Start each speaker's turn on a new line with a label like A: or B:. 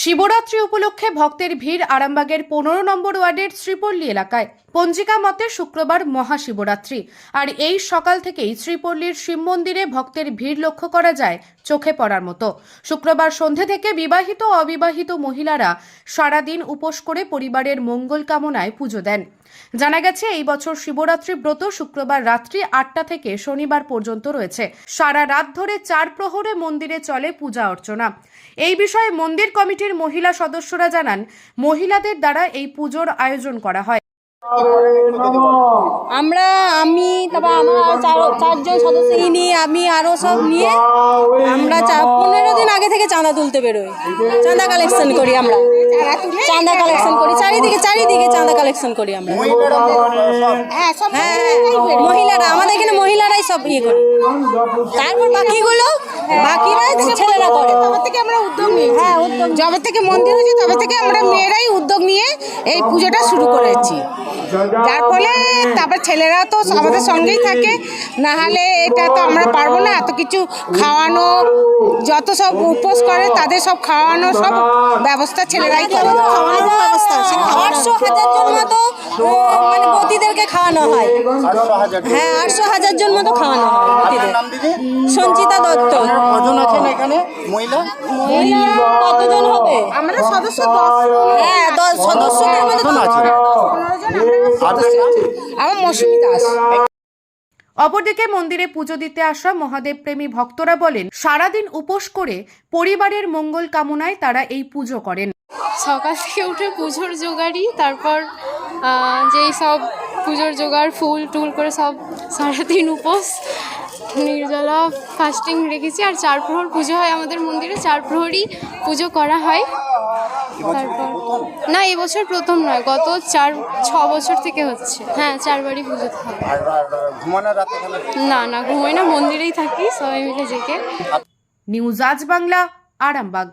A: শিবরাত্রি উপলক্ষে ভক্তের ভিড় আরামবাগের পনেরো নম্বর ওয়ার্ডের শ্রীপল্লী এলাকায়। পঞ্জিকা মতে শুক্রবার মহাশিবরাত্রি। আর এই সকাল থেকেই শ্রীপল্লীর শিব মন্দিরে ভক্তের ভিড় লক্ষ্য করা যায় চোখে পড়ার মতো। শুক্রবার সন্ধে থেকে বিবাহিত অবিবাহিত মহিলারা সারাদিন উপোস করে পরিবারের মঙ্গল কামনায় পুজো দেন। জানা গেছে, এই বছর শিবরাত্রি ব্রত শুক্রবার রাত্রি আটটা থেকে শনিবার পর্যন্ত রয়েছে। সারা রাত ধরে চার প্রহরে মন্দিরে চলে পূজা অর্চনা। এই বিষয়ে মন্দির কমিটির মহিলা সদস্যরা জানান, মহিলাদের দ্বারা এই পুজোর আয়োজন করা হয়।
B: আমরা আমি তারপর আমার চারজন সদস্য নিয়ে আমি আরও সব নিয়ে আমরা পনেরো দিন আগে থেকে চাঁদা তুলতে বেরোই। চাঁদা কালেকশন করি আমরা। চাঁদা কালেকশন করি। চারিদিকে চারিদিকে চাঁদা কালেকশন করি আমরা। হ্যাঁ হ্যাঁ মহিলারা আমাদের এখানে সব ইয়ে করি। তারপর বাকিগুলো বাকিরা ছেলেরা করে।
C: তবে থেকে আমরা উদ্যোগ নিই
B: হ্যাঁ উদ্যোগ।
C: যবে থেকে মন্দির হয়েছে তবে থেকে আমরা মেয়েরাই উদ্যোগ নিয়ে এই পুজোটা শুরু করেছি। যার ফলে তারপর ছেলেরা তো আমাদের সঙ্গেই থাকে। না হলে এটা তো আমরা পারব না এত কিছু খাওয়ানো যত সব উপোস করে তাদের সব খাওয়ানো সব ব্যবস্থা ছেলেরাই করে।
B: খাওয়ানোর ব্যবস্থা আটশো হাজার জন মতো মানে খাওয়ানো হয়। হ্যাঁ আটশো হাজার জন মতো খাওয়ানো হয় সঞ্চিতা দত্ত।
D: কজন আছেন এখানে? মহিলা?
B: মহিলা কতজন হবে?
C: আমরা সদস্য
B: হ্যাঁ দশ সদস্যদের মধ্যে
C: আমার মৌসুমি দাস।
A: অপরদিকে মন্দিরে পুজো দিতে আসা মহাদেব প্রেমী ভক্তরা বলেন সারাদিন উপোস করে পরিবারের মঙ্গল কামনায় তারা এই পুজো করেন।
E: সকাল থেকে উঠে পুজোর জোগাড়ি তারপর আহ, যেই সব পুজোর জোগাড় ফুল টুল করে সব সারাদিন উপোস নির্জলা ফাস্টিং রেখেছি। আর চার প্রহর পুজো হয় আমাদের মন্দিরে চার প্রহরই পুজো করা হয়। তারপর না এবছর প্রথম নয় গত চার ছ বছর থেকে হচ্ছে। হ্যাঁ চারবারই পুজো
D: এখানে
E: না না ঘুমোই না মন্দিরেই থাকি সবাই মিলে জেকে
A: নিউজ আজ বাংলা আরামবাগ।